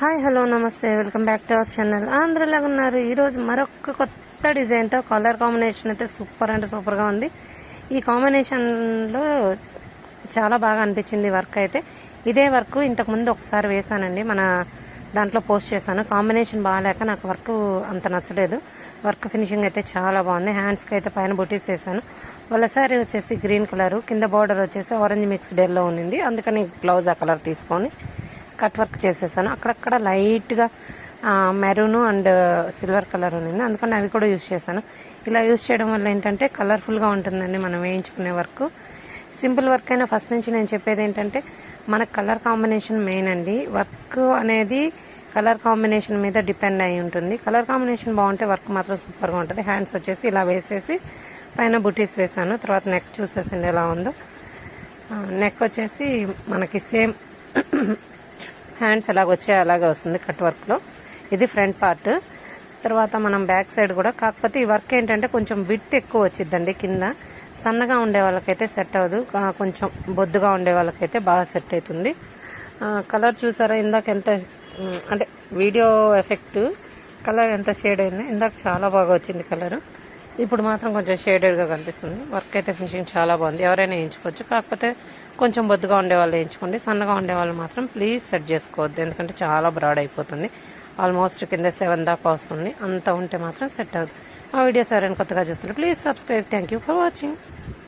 Hi hello నమస్తే. Welcome back to our channel. అందరిలాగా ఉన్నారు. ఈరోజు మరొక కొత్త డిజైన్తో కలర్ కాంబినేషన్ అయితే సూపర్ అంటే సూపర్గా ఉంది. ఈ కాంబినేషన్లో చాలా బాగా అనిపించింది వర్క్ అయితే. ఇదే వర్క్ ఇంతకుముందు ఒకసారి వేశానండి. మన దాంట్లో పోస్ట్ చేశాను. కాంబినేషన్ బాగాలేక నాకు వర్క్ అంత నచ్చలేదు. వర్క్ ఫినిషింగ్ అయితే చాలా బాగుంది. హ్యాండ్స్కి అయితే పైన బొటీస్ వేసాను వాళ్ళ శారీ వచ్చేసి గ్రీన్ కలర్. కింద బార్డర్ వచ్చేసి ఆరెంజ్ మిక్స్డ్ ఎల్లో ఉంది అందుకని బ్లౌజ్ ఆ కలర్ తీసుకొని కట్ వర్క్ చేసేసాను. అక్కడక్కడ లైట్గా మెరూన్ అండ్ సిల్వర్ కలర్ ఉన్నింది. అందుకని అవి కూడా యూస్ చేశాను. ఇలా యూస్ చేయడం వల్ల ఏంటంటే కలర్ఫుల్గా ఉంటుందండి మనం వేయించుకునే వర్క్. సింపుల్ వర్క్ అయినా ఫస్ట్ నుంచి నేను చెప్పేది ఏంటంటే మన కలర్ కాంబినేషన్ మెయిన్ అండి. వర్క్ అనేది కలర్ కాంబినేషన్ మీద డిపెండ్ అయి ఉంటుంది. కలర్ కాంబినేషన్ బాగుంటే వర్క్ మాత్రం సూపర్గా ఉంటుంది. హ్యాండ్స్ వచ్చేసి ఇలా వేసేసి పైన బుటీస్ వేసాను తర్వాత నెక్ చూసేసింది ఎలా ఉందో. నెక్ వచ్చేసి మనకి సేమ్ హ్యాండ్స్ ఎలాగ వచ్చే అలాగే వస్తుంది కట్ వర్క్లో ఇది ఫ్రంట్ పార్ట్ తర్వాత మనం బ్యాక్ సైడ్ కూడా కాకపోతే ఈ వర్క్ ఏంటంటే కొంచెం విడ్త్ ఎక్కువ వచ్చిద్దండి కింద. సన్నగా ఉండే వాళ్ళకైతే సెట్ అవ్వదు. కొంచెం బొద్దుగా ఉండే వాళ్ళకైతే బాగా సెట్ అవుతుంది. కలర్ చూసారా? ఇందాక ఎంత అంటే వీడియో ఎఫెక్ట్ కలర్ ఎంత షేడ్ అయింది ఇందాక చాలా బాగా వచ్చింది కలర్ ఇప్పుడు మాత్రం కొంచెం షేడెడ్గా కనిపిస్తుంది. వర్క్ అయితే ఫినిషింగ్ చాలా బాగుంది. ఎవరైనా వేయించుకోవచ్చు. కాకపోతే కొంచెం బొద్దుగా ఉండే వాళ్ళు వేయించుకోండి. సన్నగా ఉండే వాళ్ళు మాత్రం ప్లీజ్ సెట్ చేసుకోవద్దు. ఎందుకంటే చాలా బ్రాడ్ అయిపోతుంది. ఆల్మోస్ట్ కింద సెవెన్ దాకా వస్తుంది. అంత ఉంటే మాత్రం సెట్ అవుతుంది ఆ వీడియోస్ ఎవరైనా కొత్తగా చూస్తుంటే please subscribe thank you for watching